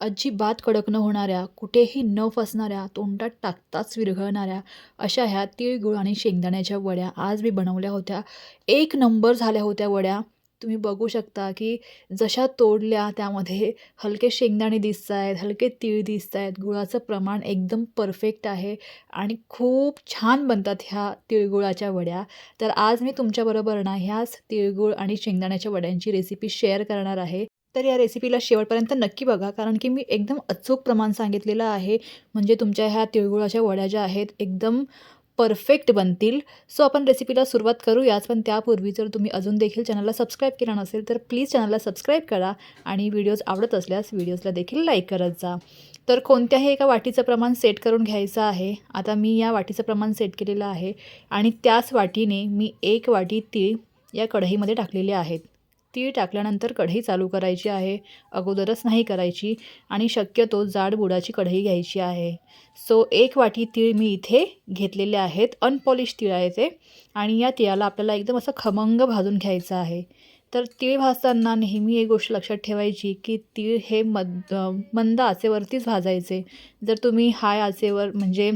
अजिबात कडक न होणाऱ्या कुठेही न फसणाऱ्या तोंडात टाकताच विरघळणाऱ्या अशा ह्या तिळगुळ आणि शेंगदाण्याच्या वड्या आज मी बनवल्या होत्या. एक नंबर झाल्या होत्या वड्या. तुम्ही बघू शकता की जशा तोडल्या त्यामध्ये हलके शेंगदाणे दिसत आहेत हलके तीळ दिसत आहेत गुळाचं प्रमाण एकदम परफेक्ट आहे आणि खूप छान बनतात ह्या तिळगुळाच्या वड्या. तर आज मी तुमच्याबरोबर ना ह्याच तिळगुळ आणि शेंगदाण्याच्या वड्यांची रेसिपी शेअर करणार आहे. तर या रेसिपीला शेवटपर्यंत नक्की बघा. कारण की मी एकदम अचूक प्रमाण सांगितलेलं आहे. म्हणजे तुमच्या ह्या तिळगुळाच्या वड्या ज्या आहेत एकदम परफेक्ट बनतील. सो आपण रेसिपीला सुरुवात करूयाच. पण त्यापूर्वी जर तुम्ही अजून देखील चॅनलला सबस्क्राईब केला नसेल तर प्लीज चॅनलला सबस्क्राईब करा आणि व्हिडिओज आवडत असल्यास व्हिडिओजला देखील लाईक करत जा. तर कोणत्याही एका वाटीचं प्रमाण सेट करून घ्यायचं आहे आता मी या वाटीचं प्रमाण सेट केलेलं आहे आणि त्याच वाटीने मी एक वाटी तीळ या कढईमध्ये टाकलेले आहेत. तीळ टाकल्यानंतर कढई चालू करायची आहे. अगोदरच नाही करायची आणि शक्यतो जाड बुडाची कढई घ्यायची आहे. सो एक वाटी तीळ मी इथे घेतलेले आहेत. अनपॉलिश तीळ आहे ते. आणि या तिळाला आपल्याला एकदम असं खमंग भाजून घ्यायचं आहे. तर तीळ भाजताना नेहमी एक गोष्ट लक्षात ठेवायची की तीळ हे मद मंद आचेवरतीच भाजायचे. जर तुम्ही हाय आचेवर म्हणजे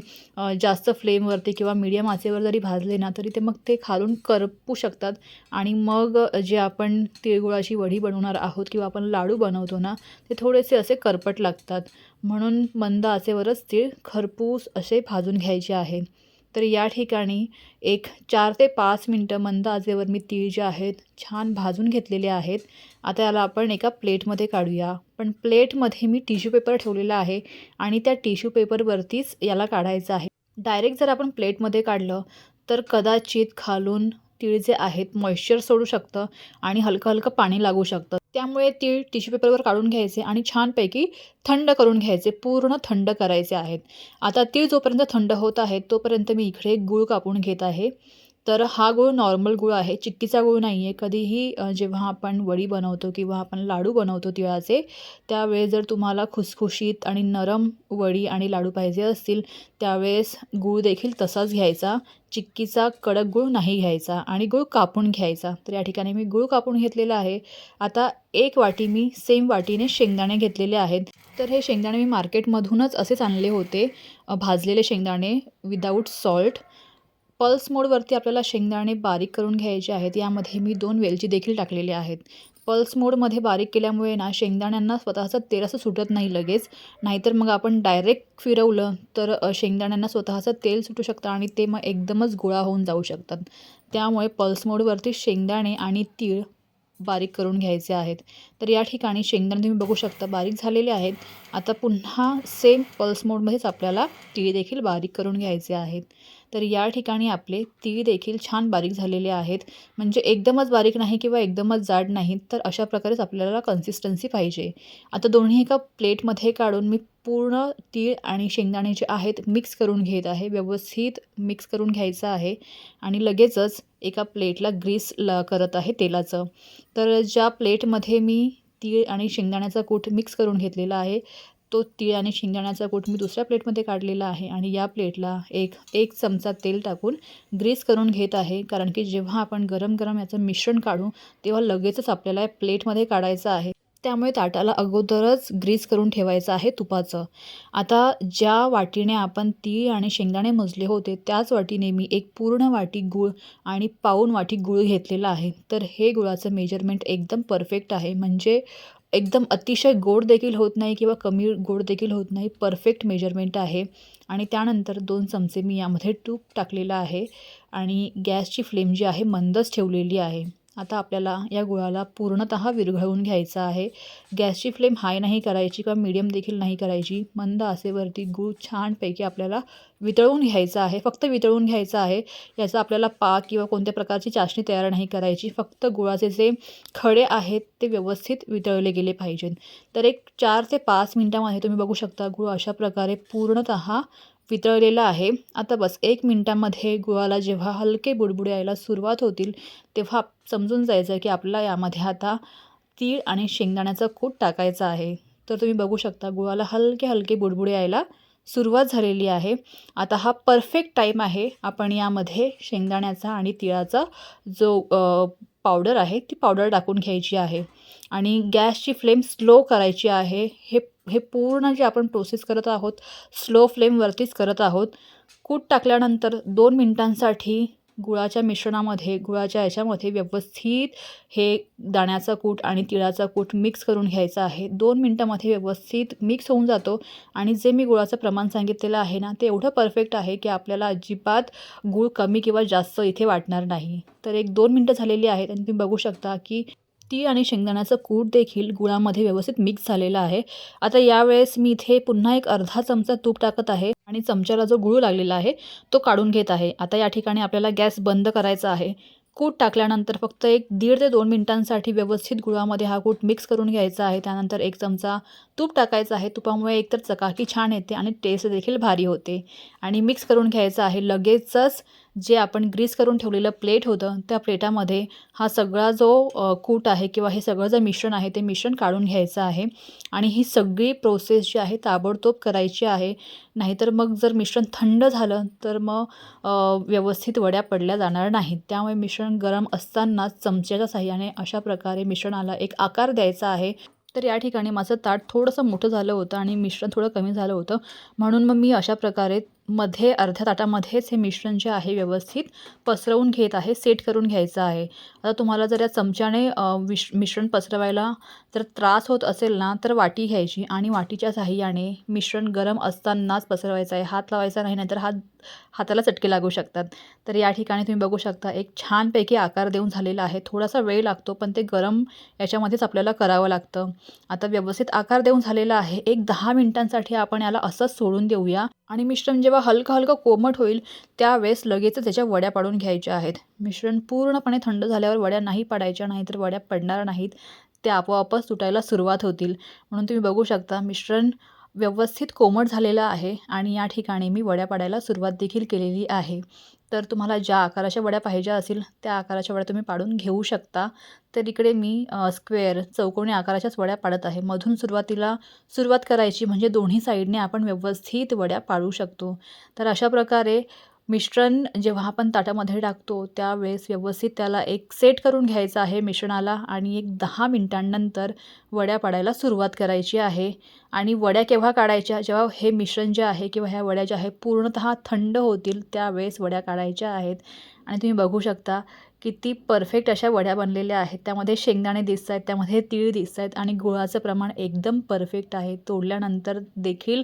जास्त फ्लेमवरती किंवा मीडियम आचेवर जरी भाजले ना तरी ते मग ते खालून करपू शकतात. आणि मग जे आपण तिळगुळाची वडी बनवणार आहोत किंवा आपण लाडू बनवतो ना ते थोडेसे असे करपट लागतात. म्हणून मंद आचेवरच तीळ खरपूस असे भाजून घ्यायचे आहे. तर या ठिकाणी एक चार ते पाच मिनटं मंद आचेवर मी तीळ जे आहेत छान भाजून घेतलेले आहेत. आता याला आपण एका प्लेटमध्ये काढूया. पण प्लेटमध्ये मी टिश्यू पेपर ठेवलेला आहे आणि त्या टिश्यू पेपरवरतीच याला काढायचं आहे. डायरेक्ट जर आपण प्लेटमध्ये काढलं तर कदाचित खालून तीळ जे आहेत मॉइश्चर सोडू शकतं आणि हलकं हलकं पाणी लागू शकतं. त्यामुळे तीळ टिश्यू पेपरवर काढून घ्यायचे आणि छानपैकी थंड करून घ्यायचे पूर्ण थंड करायचे आहेत. आता तीळ जोपर्यंत थंड होत आहेत तोपर्यंत मी इकडे गूळ कापून घेत आहे. तर हा गूळ नॉर्मल गूळ आहे चिक्कीचा गूळ नाही आहे कधीही जेव्हा आपण वडी बनवतो किंवा आपण लाडू बनवतो तिळाचे त्यावेळेस जर तुम्हाला खुसखुशीत आणि नरम वडी आणि लाडू पाहिजे असतील त्यावेळेस गूळ देखील तसाच घ्यायचा. चिक्कीचा कडक गूळ नाही घ्यायचा आणि गूळ कापून घ्यायचा. तर या ठिकाणी मी गूळ कापून घेतलेला आहे. आता एक वाटी मी सेम वाटीने शेंगदाणे घेतलेले आहेत. तर हे शेंगदाणे मी मार्केटमधूनच असेच आणले होते. भाजलेले शेंगदाणे विदाऊट सॉल्ट पल्स मोडवरती आपल्याला शेंगदाणे बारीक करून घ्यायचे आहेत. यामध्ये मी दोन वेलची देखील टाकलेले आहेत. पल्स मोडमध्ये बारीक केल्यामुळे ना शेंगदाण्यांना स्वतःचं तेल असं सुटत नाही लगेच. नाहीतर मग आपण डायरेक्ट फिरवलं तर शेंगदाण्यांना स्वतःचं तेल सुटू शकतं आणि ते मग एकदमच गोळा होऊन जाऊ शकतात. त्यामुळे पल्स मोडवरती शेंगदाणे आणि तीळ बारीक करून घ्यायचे आहेत. तर या ठिकाणी शेंगदाणे तुम्ही बघू शकता बारीक झालेले आहेत. आता पुन्हा सेम पल्स मोडमध्येच आपल्याला तीळ देखील बारीक करून घ्यायचे आहेत. तर या ठिकाणी आपले तीळ देखील छान बारीक झालेले आहेत. म्हणजे एकदमच बारीक नाही किंवा एकदमच जाड नाहीत तर अशा प्रकारेच आपल्याला कन्सिस्टन्सी पाहिजे. आता दोन्ही एका प्लेटमध्ये काढून मी पूर्ण तीळ आणि शेंगदाणे जे आहेत मिक्स करून घेत आहे. व्यवस्थित मिक्स करून घ्यायचं आहे आणि लगेचच एका प्लेटला ग्रीस ल करत आहे तेलाचं. तर ज्या प्लेटमध्ये मी तीळ आणि शेंगदाण्याचा कूट मिक्स करून घेतलेला आहे तो तीळ आणि शेंगदाण्याचा कूट मी दुसऱ्या प्लेटमध्ये काढलेला आहे आणि या प्लेटला एक एक चमचा तेल टाकून ग्रीस करून घेत आहे. कारण की जेव्हा आपण गरम गरम याचं मिश्रण काढू तेव्हा लगेचच आपल्याला या प्लेटमध्ये काढायचं आहे. त्यामुळे ताटाला अगोदरच ग्रीस करून ठेवायचं आहे तुपाचं. आता ज्या वाटीने आपण तीळ आणि शेंगदाणे मजले होते त्याच वाटीने मी एक पूर्ण वाटी गूळ आणि पाऊन वाटी गूळ घेतलेला आहे. तर हे गुळाचं मेजरमेंट एकदम परफेक्ट आहे. म्हणजे एकदम अतिशय गोड देखील होत नाही किंवा कमी गोड देखील होत नाही परफेक्ट मेजरमेंट आहे. आणि त्यानंतर दोन चमचे मी यामध्ये तूप टाकलेलं आहे. आणि गॅसची फ्लेम जी आहे मंदच ठेवलेली आहे. आता आपल्याला या गुळाला पूर्णतः विरघळवून घ्यायचं आहे. गॅसची फ्लेम हाय नाही करायची किंवा मीडियम देखील नाही करायची. मंद आसेवरती गूळ छानपैकी आपल्याला वितळवून घ्यायचा आहे. फक्त वितळवून घ्यायचा आहे. याचा आपल्याला पाक किंवा कोणत्या प्रकारची चाशणी तयार नाही करायची. फक्त गुळाचे जे खडे आहेत ते व्यवस्थित वितळले गेले पाहिजेत. तर एक चार ते पाच मिनटामध्ये तुम्ही बघू शकता गुळ अशा प्रकारे पूर्णतः वितळलेला आहे. आता बस एक मिनटामध्ये गुळाला जेव्हा हलके बुडबुडे यायला सुरुवात होतील तेव्हा समजून जायचं की आपला यामध्ये आता तीळ आणि शेंगदाण्याचा कूट टाकायचा आहे. तर तुम्ही बघू शकता गुळाला हलके हलके बुडबुडे यायला सुरुवात झालेली आहे. आता हा परफेक्ट टाईम आहे. आपण यामध्ये शेंगदाण्याचा आणि तिळाचा जो पावडर आहे ती पावडर टाकून घ्यायची आहे. आणि गॅसची फ्लेम स्लो करायची आहे. हे हे पूर्ण जे आपण प्रोसेस करत आहोत स्लो फ्लेमवरतीच करत आहोत कूट टाकल्यानंतर दोन मिनटांसाठी गुळाच्या मिश्रणामध्ये गुळाच्या याच्यामध्ये व्यवस्थित हे दाण्याचा कूट आणि तिळाचा कूट मिक्स करून घ्यायचा आहे. दोन मिनटामध्ये व्यवस्थित मिक्स होऊन जातो आणि जे मी गुळाचं प्रमाण सांगितलेलं आहे ना ते एवढं परफेक्ट आहे की आपल्याला अजिबात गूळ कमी किंवा जास्त इथे वाटणार नाही. तर एक दोन मिनटं झालेली आहेत आणि तुम्ही बघू शकता की तीळ आणि शेंगदाण्याचं कूट देखील गुळामध्ये व्यवस्थित मिक्स झालेलं आहे. आता यावेळेस मी इथे पुन्हा एक अर्धा चमचा तूप टाकत आहे आणि चमच्याला जो गुळ लागलेला आहे तो काढून घेत आहे. आता या ठिकाणी आपल्याला गॅस बंद करायचा आहे. कूट टाकल्यानंतर फक्त एक दीड ते दोन मिनटांसाठी व्यवस्थित गुळामध्ये हा कूट मिक्स करून घ्यायचा आहे. त्यानंतर एक चमचा तूप टाकायचा आहे. तुपामुळे एकतर चकाकी छान येते आणि टेस्ट देखील भारी होते. आणि मिक्स करून घ्यायचं आहे. लगेचच जे आपण ग्रीस करून ठेवलेलं प्लेट होतं त्या प्लेटामध्ये हा सगळा जो कूट आहे किंवा हे सगळं जे मिश्रण आहे ते मिश्रण काढून घ्यायचं आहे आणि ही सगळी प्रोसेस जी आहे ताबडतोब करायची आहे. नाहीतर मग जर मिश्रण थंड झालं तर मग व्यवस्थित वड्या पडल्या जाणार नाहीत. त्यामुळे मिश्रण गरम असतानाच चमच्याच्या साह्याने अशा प्रकारे मिश्रणाला एक आकार द्यायचा आहे. तर या ठिकाणी माझं ताट थोडंसं मोठं झालं होतं आणि मिश्रण थोडं कमी झालं होतं. म्हणून मग मी अशा प्रकारे मध्ये अर्ध्या ताटामध्येच हे मिश्रण जे आहे व्यवस्थित पसरवून घेत आहे सेट करून घ्यायचं आहे. आता तुम्हाला जर या चमच्याने विश मिश्रण पसरवायला जर त्रास होत असेल ना तर वाटी घ्यायची आणि वाटीच्या साह्याने मिश्रण गरम असतानाच पसरवायचं आहे. हात लावायचा नाही नाहीतर हात हाताला चटके लागू शकतात. तर या ठिकाणी तुम्ही बघू शकता एक छानपैकी आकार देऊन झालेला आहे. थोडासा वेळ लागतो पण ते गरम याच्यामध्येच आपल्याला करावं लागतं. आता व्यवस्थित आकार देऊन झालेला आहे. एक दहा मिनिटांसाठी आपण याला असंच सोडून देऊया. आणि मिश्रण जेव्हा हलकं हलकं कोमट होईल त्यावेळेस लगेच त्याच्या वड्या पाडून घ्यायच्या आहेत. मिश्रण पूर्णपणे थंड झाल्यावर वड्या नाही पाडायच्या नाही तर वड्या पडणार नाहीत. ते आपोआपच तुटायला सुरुवात होतील. म्हणून तुम्ही बघू शकता मिश्रण व्यवस्थित कोमट झालेलं आहे आणि या ठिकाणी मी वड्या पाडायला सुरुवात देखील केलेली आहे. तर तुम्हाला ज्या आकाराच्या वड्या पाहिजे असतील त्या आकाराच्या वड्या तुम्ही पाडून घेऊ शकता. तर इकडे मी स्क्वेअर चौकोनी आकाराच्याच वड्या पाडत आहे. मधून सुरुवातीला सुरुवात करायची म्हणजे दोन्ही साईडने आपण व्यवस्थित वड्या पाडू शकतो. तर अशा प्रकारे मिश्रण जेव्हा आपण ताटामध्ये टाकतो त्यावेळेस व्यवस्थित त्याला एक सेट करून घ्यायचं आहे मिश्रणाला आणि एक दहा मिनिटांनंतर वड्या पाडायला सुरुवात करायची आहे. आणि वड्या केव्हा काढायच्या जेव्हा हे मिश्रण जे आहे किंवा ह्या वड्या ज्या आहे पूर्णतः थंड होतील त्यावेळेस वड्या काढायच्या आहेत. आणि तुम्ही बघू शकता किती परफेक्ट अशा वड्या बनलेल्या आहेत. त्यामध्ये शेंगदाणे दिसत आहेत त्यामध्ये तीळ दिसत आहेत आणि गुळाचं प्रमाण एकदम परफेक्ट आहे. तोडल्यानंतर देखील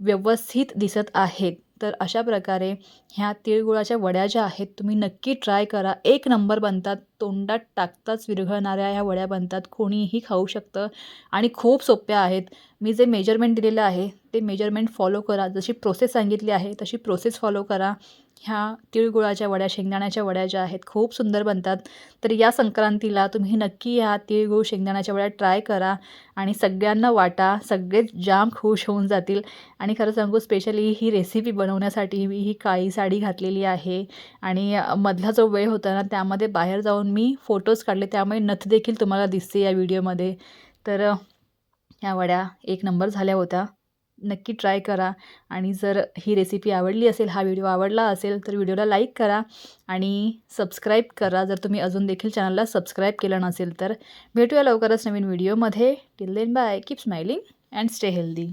व्यवस्थित दिसत आहेत तर अशा प्रकारे ह्या तिळगुळाच्या वड्या ज्या आहेत तुम्ही नक्की ट्राय करा. एक नंबर बनतात. तोंडात टाकताच विरघळणाऱ्या ह्या वड्या बनतात. कोणीही खाऊ शकतं. आणि खूप सोप्या आहेत. मी जे मेजरमेंट दिलेलं आहे ते मेजरमेंट फॉलो करा. जशी प्रोसेस सांगितली आहे तशी प्रोसेस फॉलो करा. ह्या तिळगुळाच्या वड्या शेंगदाण्याच्या वड्या ज्या आहेत खूप सुंदर बनतात. तर या संक्रांतीला तुम्ही नक्की ह्या तिळगुळ शेंगदाण्याच्या वड्या ट्राय करा. आणि सगळ्यांना वाटा. सगळेच जाम खुश होऊन जातील. आणि खरं सांगू स्पेशली ही रेसिपी बनवण्यासाठी मी ही काळी साडी घातलेली आहे. आणि मधला जो वेळ होता ना त्यामध्ये बाहेर जाऊन मी फोटोज काढले त्यामुळे नथ देखील तुम्हाला दिसते या व्हिडिओमध्ये. तर ह्या वड्या एक नंबर झाल्या होत्या. नक्की ट्राय करा आणि जर ही रेसिपी आवडली असेल हा व्हिडिओ आवडला असेल तर व्हिडिओला लाईक करा आणि सबस्क्राईब करा. जर तुम्ही अजून देखील चॅनलला सबस्क्राईब केलं नसेल तर भेटूया लवकरच नवीन व्हिडिओमध्ये. Till then bye keep smiling and stay healthy